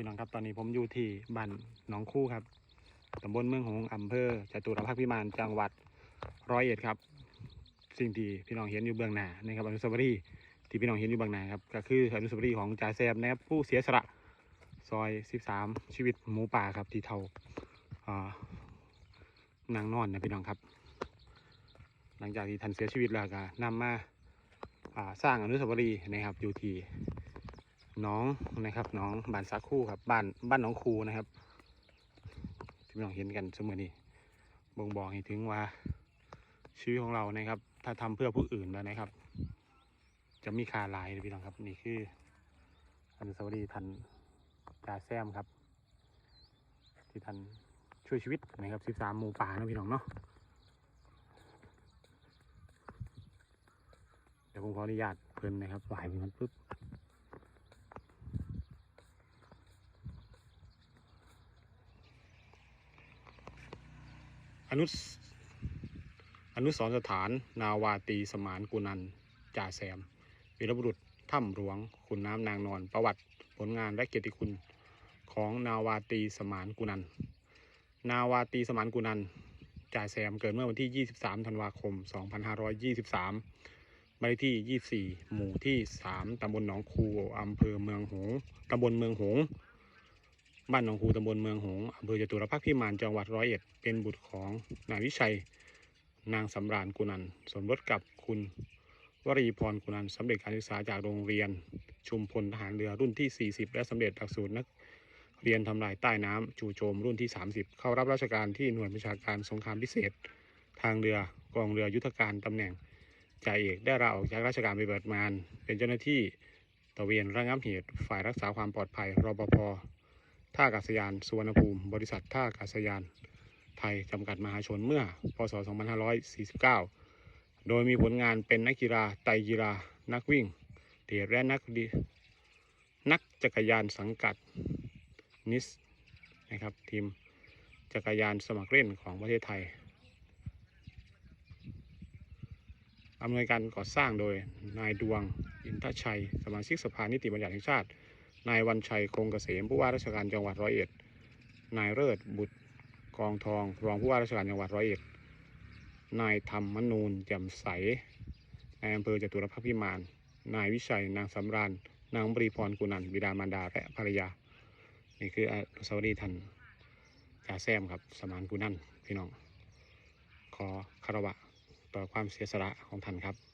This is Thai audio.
พี่น้องครับตอนนี้ผมอยู่ที่บ้านหนองคู่ครับตำบลเมืองหงอำเภอจตุรพักษ์พิมานจังหวัดร้อยเอ็ดครับ สิ่งที่พี่น้องเห็นอยู่เบื้องหน้านะครับอนุสาวรีย์ที่พี่น้องเห็นอยู่เบื้องหน้าครับก็คืออนุสาวรีย์ของจ่าแซมนะครับผู้เสียสละซอย 13 ชีวิตหมูป่าครับที่เท่าอานางนอนนะพี่น้องครับ หลังจากที่ท่านเสียชีวิตแล้วก็นำมาอ่าสร้างอนุสาวรีย์นะครับอยู่ที่ น้องนะครับน้องบ้านสักคู่ครับบ้านบ้านน้องครูนะครับที่พี่น้องเห็นกันเสมอนี้บ่งบอกให้ถึงว่าชีวิตของเรานะครับ ถ้าทำเพื่อผู้อื่นแล้วนะครับ จะมีค่าหลายพี่น้องครับ นี่คืออนุสาวรีย์ท่านจ่าแซมครับ ที่ท่านช่วยชีวิตนะครับ 13 หมูป่านะพี่น้องเนาะเดี๋ยวผมขออนุญาตเพิ่นนะครับไหวเพิ่นปุ๊บ อนุสอนุสรสถาน นาวาตีสมานกุนันจ่าแซมวีรบุรุษถ้ำหลวงขุนน้ำนางนอน ประวัติผลงานและเกียรติคุณของนาวาตีสมานกุนัน นาวาตีสมานกุนันจ่าแซมเกิดเมื่อวันที่ 23 ธันวาคม 2523บ้านเลขที่ 24 หมู่ที่ 3 ตำบลหนองคูอำเภอเมืองหงส์ตำบลเมืองหงส์ บ้านหนองคูตำบลเมืองหงอำเภอจตุรพักษ์พิมานจังหวัดร้อยเอ็ด เป็นบุตรของนายวิชัย นางสำราญกุนันสมรสกับคุณวรีพรกุนันสำเร็จการศึกษาจากโรงเรียน ชุมพลทหารเรือรุ่นที่ 40 และสำเร็จหลักสูตรนักเรียนทำลายใต้น้ำจู่โจมรุ่นที่ 30 เข้ารับราชการที่หน่วยบัญชาการสงครามพิเศษ ทางเรือกองเรือยุทธการตำแหน่งจ่าเอกได้ลาออกจากราชการไปเบิดมานเป็นเจ้าหน้าที่ตระเวนระงับเหตุฝ่ายรักษาความปลอดภัยรปภ ท่าอากาศยานสุวรรณภูมิ บริษัทท่าอากาศยานไทยจำกัดมหาชนเมื่อ พศ 2549 โดยมีผลงานเป็นนักกีฬาไตกีฬา นักวิ่งเทรดและนักดีนักจักรยานสังกัดนิสนะครับทีมจักรยานสมัครเล่นของประเทศไทยอำนวยการก่อสร้างโดยนายดวง อินทชัย สมาชิกสภานิติบัญญัติแห่งชาติ นายวันชัยคงเกษมผู้ว่าราชการจังหวัดร้อยเอ็ด นายเลิศบุตรกองทองรองผู้ว่าราชการจังหวัดร้อยเอ็ด นายธรรมนูนแจ่มใสนายอำเภอจตุรพักษ์พิมาน นายวิชัย นางสำราญ นางบรีพรกุนันบิดามารดาและภรรยา นี่คืออนุสาวรีย์ท่านจ่าแซมครับ สมานกุนันพี่น้อง ขอคารวะต่อความเสียสละของท่านครับ